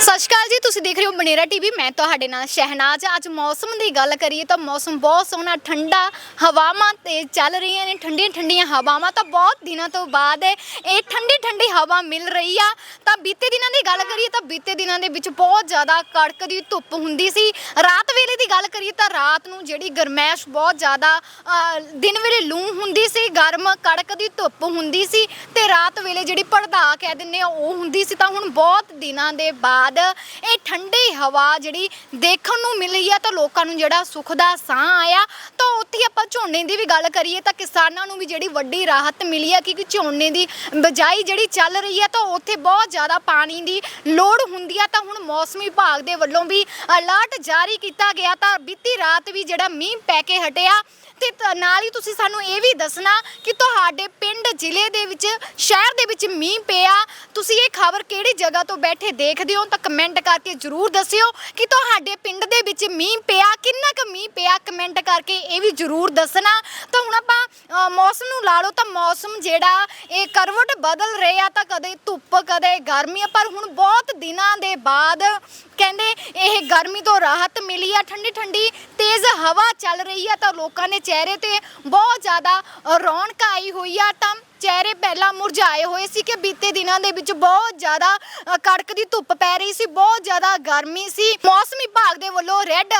ਸਤਿ ਸ਼੍ਰੀ ਅਕਾਲ ਜੀ ਤੁਸੀਂ ਦੇਖ ਰਹੇ ਹੋ ਬਨੇਰਾ ਟੀਵੀ। ਮੈਂ ਤੁਹਾਡੇ ਨਾਲ ਸ਼ਹਿਨਾਜ਼। ਅੱਜ ਮੌਸਮ ਦੀ ਗੱਲ ਕਰੀਏ ਤਾਂ ਮੌਸਮ ਬਹੁਤ ਸੋਹਣਾ, ਠੰਡਾ ਹਵਾਵਾਂ ਤੇ ਚੱਲ ਰਹੀਆਂ ਨੇ। ਠੰਡੀਆਂ ਠੰਡੀਆਂ ਹਵਾਵਾਂ ਤਾਂ ਬਹੁਤ ਦਿਨਾਂ ਤੋਂ ਬਾਅਦ ਇਹ ਠੰਡੀ ਠੰਡੀ ਹਵਾ ਮਿਲ ਰਹੀ ਆ। ਤਾਂ ਬੀਤੇ ਦਿਨਾਂ ਦੀ ਗੱਲ ਕਰੀਏ ਤਾਂ ਬੀਤੇ ਦਿਨਾਂ ਦੇ ਵਿੱਚ ਬਹੁਤ ਜ਼ਿਆਦਾ ਕੜਕਦੀ ਧੁੱਪ ਹੁੰਦੀ ਸੀ। ਰਾਤ ਵੇਲੇ ਦੀ ਗੱਲ ਕਰੀਏ ਤਾਂ ਰਾਤ ਨੂੰ ਜਿਹੜੀ ਗਰਮੈਸ਼ ਬਹੁਤ ਜ਼ਿਆਦਾ ਦਿਨ ਵੇਲੇ ਲੂ ਹੁੰਦੀ ਸੀ, ਗਰਮ ਕੜਕਦੀ ਧੁੱਪ ਹੁੰਦੀ ਸੀ ਤੇ ਰਾਤ ਵੇਲੇ ਜਿਹੜੀ ਪੜਦਾ ਕਹਿ ਦਿੰਦੇ ਆ ਉਹ ਹੁੰਦੀ ਸੀ ਤਾਂ ਹੁਣ ਬਹੁਤ ਦਿਨਾਂ ਦੇ ਬਾਅਦ ਇਹ ਠੰਡੀ ਹਵਾ ਜਿਹੜੀ ਦੇਖਣ ਨੂੰ ਮਿਲੀ ਆ ਤਾਂ ਲੋਕਾਂ ਨੂੰ ਜਿਹੜਾ ਸੁੱਖ ਦਾ ਸਾਹ ਆਇਆ। ਤਾਂ ਉੱਥੇ ਆਪਾਂ ਝੋਨੇ ਦੀ ਵੀ ਗੱਲ ਕਰੀਏ ਤਾਂ ਕਿਸਾਨਾਂ ਨੂੰ ਵੀ ਜਿਹੜੀ ਵੱਡੀ ਰਾਹਤ ਮਿਲੀ ਆ ਕਿਉਂਕਿ ਝੋਨੇ ਦੀ ਬਜਾਈ ਜਿਹੜੀ ਚੱਲ ਰਹੀ ਆ ਤਾਂ ਉੱਥੇ ਬਹੁਤ ਜ਼ਿਆਦਾ ਪਾਣੀ ਦੀ ਲੋੜ ਹੁੰਦੀ ਆ। ਤਾਂ ਹੁਣ ਮੌਸਮ ਵਿਭਾਗ ਦੇ ਵੱਲੋਂ ਵੀ ਅਲਰਟ ਜਾਰੀ ਕੀਤਾ ਗਿਆ ਤਾਂ ਬੀਤੀ ਰਾਤ ਵੀ ਜਿਹੜਾ ਮੀਂਹ ਪੈ ਕੇ ਹਟਿਆ। ਤੇ ਨਾਲ ਹੀ ਤੁਸੀਂ ਸਾਨੂੰ ਇਹ ਵੀ ਦੱਸਣਾ ਕਿ ਤੁਹਾਡੇ ਪਿੰਡ ਜ਼ਿਲ੍ਹੇ ਦੇ ਵਿੱਚ, ਸ਼ਹਿਰ ਦੇ ਵਿੱਚ ਮੀਂਹ ਪਿਆ। ਤੁਸੀਂ ਇਹ ਖਬਰ ਕਿਹੜੀ ਜਗ੍ਹਾ ਤੋਂ ਬੈਠੇ ਦੇਖਦੇ ਹੋ ਤਾਂ ਕਮੈਂਟ ਕਰਕੇ ਜਰੂਰ ਦੱਸਿਓ ਕਿ ਤੁਹਾਡੇ ਪਿੰਡ ਦੇ ਵਿੱਚ ਮੀਂਹ ਪਿਆ ਕਿੰਨਾ ਕੁ ਮੀਂਹ ਪਿਆ? ਕਮੈਂਟ ਕਰਕੇ ਇਹ ਵੀ ਜਰੂਰ ਦੱਸਣਾ। ਤਾਂ ਹੁਣ ਆਪਾਂ ਅ, ਮੌਸਮ ਨੂੰ ਲਾ ਲਓ ਤਾਂ ਮੌਸਮ ਜਿਹੜਾ ਇਹ ਕਰਵਟ ਬਦਲ ਰਿਹਾ ਤਾਂ ਕਦੇ ਧੁੱਪ ਕਦੇ ਗਰਮੀ। ਆ, ਪਰ ਹੁਣ ਬਹੁਤ ਦਿਨਾਂ ਦੇ ਬਾਅਦ ਕਹਿੰਦੇ ਇਹ ਗਰਮੀ ਤੋਂ ਰਾਹਤ ਮਿਲੀ ਆ। ਠੰਡੀ ਠੰਡੀ ਤੇਜ਼ ਹਵਾ ਚੱਲ ਰਹੀ ਆ ਤਾਂ ਲੋਕਾਂ ਦੇ ਚਿਹਰੇ ਤੇ ਬਹੁਤ ਜ਼ਿਆਦਾ ਅ, ਰੌਣਕ ਆਈ ਹੋਈ ਆ। ਤਾਂ ਚਿਹਰੇ ਪਹਿਲਾਂ ਮੁਰਝਾਏ ਹੋਏ ਸੀ ਕਿ ਬੀਤੇ ਦਿਨਾਂ ਦੇ ਵਿੱਚ ਬਹੁਤ ਜ਼ਿਆਦਾ ਅ, ਕੜਕਦੀ ਧੁੱਪ ਪੈ ਰਹੀ ਸੀ ਬਹੁਤ ਜ਼ਿਆਦਾ ਗਰਮੀ ਸੀ। ਮੌਸਮ ਵਿਭਾਗ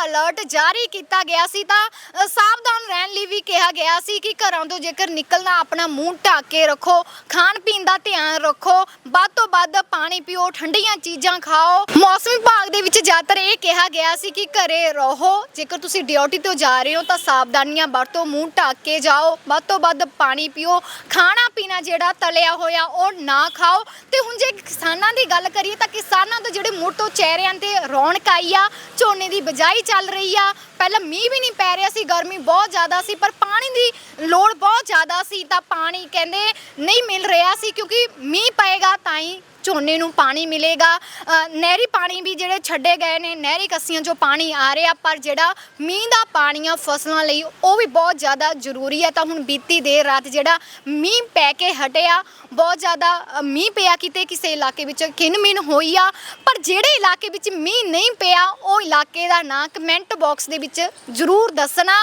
ਅਲਰਟ ਜਾਰੀ ਕੀਤਾ ਗਿਆ ਸੀ ਤਾਂ ਸਾਵਧਾਨ ਰਹਿਣ ਲਈ ਵੀ ਕਿਹਾ ਗਿਆ ਸੀ ਕਿ ਘਰਾਂ ਤੋਂ ਜੇਕਰ ਨਿਕਲਣਾ, ਆਪਣਾ ਮੂੰਹ ਢੱਕ ਕੇ ਰੱਖੋ ਖਾਣ ਪੀਣ ਦਾ ਧਿਆਨ ਰੱਖੋ, ਵੱਧ ਤੋਂ ਵੱਧ ਪਾਣੀ ਪੀਓ, ਠੰਡੀਆਂ ਚੀਜ਼ਾਂ ਖਾਓ। ਮੌਸਮ ਵਿਭਾਗ ਦੇ ਵਿੱਚ ਜ਼ਿਆਦਾਤਰ ਇਹ ਕਿਹਾ ਗਿਆ ਸੀ ਕਿ ਘਰੇ ਰਹੋ, ਜੇਕਰ ਤੁਸੀਂ ਡਿਊਟੀ ਤੋਂ ਜਾ ਰਹੇ ਹੋ ਤਾਂ ਸਾਵਧਾਨੀਆਂ ਵਰਤੋ ਮੂੰਹ ਢੱਕ ਕੇ ਜਾਓ, ਵੱਧ ਤੋਂ ਵੱਧ ਪਾਣੀ ਪੀਓ ਖਾਣਾ ਪੀਣਾ ਜਿਹੜਾ ਤਲਿਆ ਹੋਇਆ ਉਹ ਨਾ ਖਾਓ। ਤੇ ਹੁਣ ਜੇ ਕਿਸਾਨਾਂ ਦੀ ਗੱਲ ਕਰੀਏ ਤਾਂ ਕਿਸਾਨਾਂ ਦੇ ਜਿਹੜੇ ਮੁੜ ਤੋਂ ਚਿਹਰਿਆਂ ਤੇ ਰੌਣਕ ਆਈ ਆ ਝੋਨੇ ਦੀ ਬਜਾਈ ਚੱਲ ਰਹੀ ਆ। ਪਹਿਲਾਂ ਮੀਂਹ ਵੀ ਨਹੀਂ ਪੈ ਰਿਹਾ ਸੀ, ਗਰਮੀ ਬਹੁਤ ਜ਼ਿਆਦਾ ਸੀ, ਪਰ ਪਾਣੀ ਦੀ ਲੋੜ ਬਹੁਤ ਜ਼ਿਆਦਾ ਸੀ ਤਾਂ ਪਾਣੀ ਕਹਿੰਦੇ ਨਹੀਂ ਮਿਲ ਰਿਹਾ ਸੀ ਕਿਉਂਕਿ ਮੀਂਹ ਪਏਗਾ ਤਾਂ ਹੀ ਝੋਨੇ ਨੂੰ ਪਾਣੀ ਮਿਲੇਗਾ। ਅ, ਨਹਿਰੀ ਪਾਣੀ ਵੀ ਜਿਹੜੇ ਛੱਡੇ ਗਏ ਨੇ ਨਹਿਰੀ ਕੱਸੀਆਂ 'ਚੋਂ ਪਾਣੀ ਆ ਰਿਹਾ ਪਰ ਜਿਹੜਾ ਮੀਂਹ ਦਾ ਪਾਣੀ ਆ ਫਸਲਾਂ ਲਈ ਉਹ ਵੀ ਬਹੁਤ ਜ਼ਿਆਦਾ ਜ਼ਰੂਰੀ ਹੈ। ਤਾਂ ਹੁਣ ਬੀਤੀ ਦੇਰ ਰਾਤ ਜਿਹੜਾ ਮੀਂਹ ਪੈ ਕੇ ਹਟਿਆ ਬਹੁਤ ਜ਼ਿਆਦਾ ਅ, ਮੀਂਹ ਪਿਆ ਕਿਤੇ ਕਿਸੇ ਇਲਾਕੇ ਵਿੱਚ ਕਿੰਨਮਿਨ ਹੋਈ ਆ। ਪਰ ਜਿਹੜੇ ਇਲਾਕੇ ਵਿੱਚ ਮੀਂਹ ਨਹੀਂ ਪਿਆ ਉਹ ਇਲਾਕੇ ਦਾ ਨਾਂ ਕਮੈਂਟ ਬਾਕਸ ਦੇ ਵਿੱਚ ਜ਼ਰੂਰ ਦੱਸਣਾ।